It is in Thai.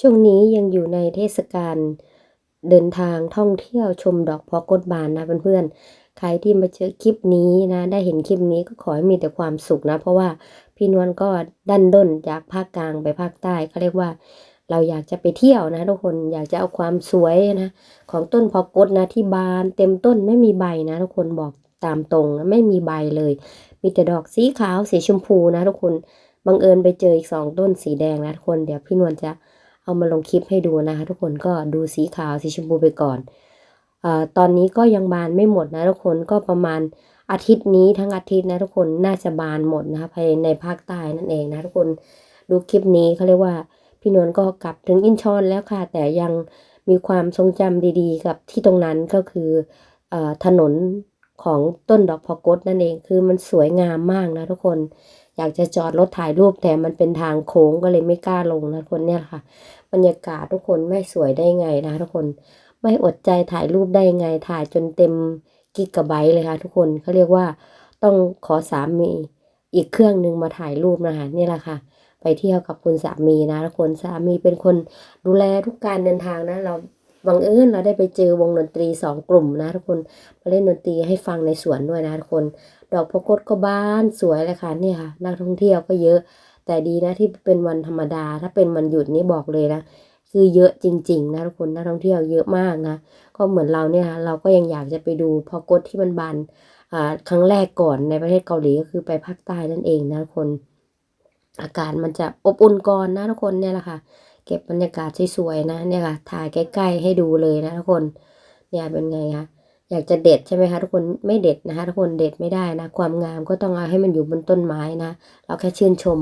ช่วงนี้ยังอยู่ในเทศกาลเดินทางท่องเที่ยวชมดอกพอกดบานนะเพื่อนๆ ใครที่มาเจอคลิปนี้นะ ได้เห็นคลิปนี้ก็ขอให้มีแต่ความสุขนะ เพราะว่าพี่นวลก็ดันด้นจากภาคกลางไปภาคใต้เขาเรียกว่า เราอยากจะไปเที่ยวนะทุกคนอยากจะเอาความสวยนะ ของต้นพอกดนะที่บานเต็มต้นไม่มีใบนะทุกคนบอกตามตรงนะไม่มีใบเลย มีแต่ดอกสีขาวสีชมพูนะทุกคนบังเอิญไปเจออีกสองต้นสีแดงนะทุกคนเดี๋ยวพี่นวลจะ เอามาลงคลิปให้ดูนะคะทุกคนก็ดูสีขาวสีชมพูไปก่อนเอ่อตอนนี้ก็ยังบานไม่หมดนะทุกคนก็ประมาณอาทิตย์นี้ทั้งอาทิตย์นะทุกคนน่าจะบานหมดนะคะภายในภาคใต้นั่นเองนะทุกคนดูคลิปนี้เขาเรียกว่าพี่นวลก็กลับถึงอินชอนแล้วค่ะ แต่ยังมีความทรงจำดีๆ กับที่ตรงนั้นก็คือเออถนน ของต้นดอกพอกดนั่นเอง คือมันสวยงามมากนะทุกคน อยากจะจอดรถถ่ายรูปแต่มันเป็นทางโค้งก็เลยไม่กล้าลงนะทุกคนเนี่ยค่ะ บรรยากาศทุกคนไม่สวยได้ไงนะทุกคน ไม่อดใจถ่ายรูปได้ไง ถ่ายจนเต็มกิกะไบต์เลยค่ะทุกคนเขาเรียกว่าต้องขอสามีอีกเครื่องหนึ่งมาถ่ายรูปนะคะนี่แหละค่ะ ไปเที่ยวกับคุณสามีนะทุกคนสามีเป็นคนดูแลทุกการเดินทางนะเรา บังเอิญเราได้ไปเจอวงดนตรีสองกลุ่มนะทุกคนมาเล่นดนตรีให้ฟังในสวนด้วยนะทุกคน ดอกพกดก็บานสวยเลยค่ะเนี่ยค่ะ นักท่องเที่ยวก็เยอะ แต่ดีนะที่เป็นวันธรรมดา ถ้าเป็นวันหยุดนี่บอกเลยนะคือเยอะจริง ๆ นะทุกคนนักท่องเที่ยวเยอะมากนะก็เหมือนเราเนี่ยค่ะเราก็ยังอยากจะไปดูพอกดที่มันบานอ่าครั้งแรกก่อนในประเทศเกาหลีก็คือไปภาคใต้นั่นเองนะทุกคน อากาศมันจะอบอุ่นก่อนนะทุกคนเนี่ยแหละค่ะ เก็บบรรยากาศสวยๆนะเนี่ยค่ะถ่ายใกล้ๆให้ดูเลยนะทุกคนเนี่ยเป็นไงคะอยากจะเด็ดใช่ไหมคะทุกคนไม่เด็ดนะคะทุกคนเด็ดไม่ได้นะ ความงามก็ต้องเอาให้มันอยู่บนต้นไม้นะ เราแค่ชื่นชม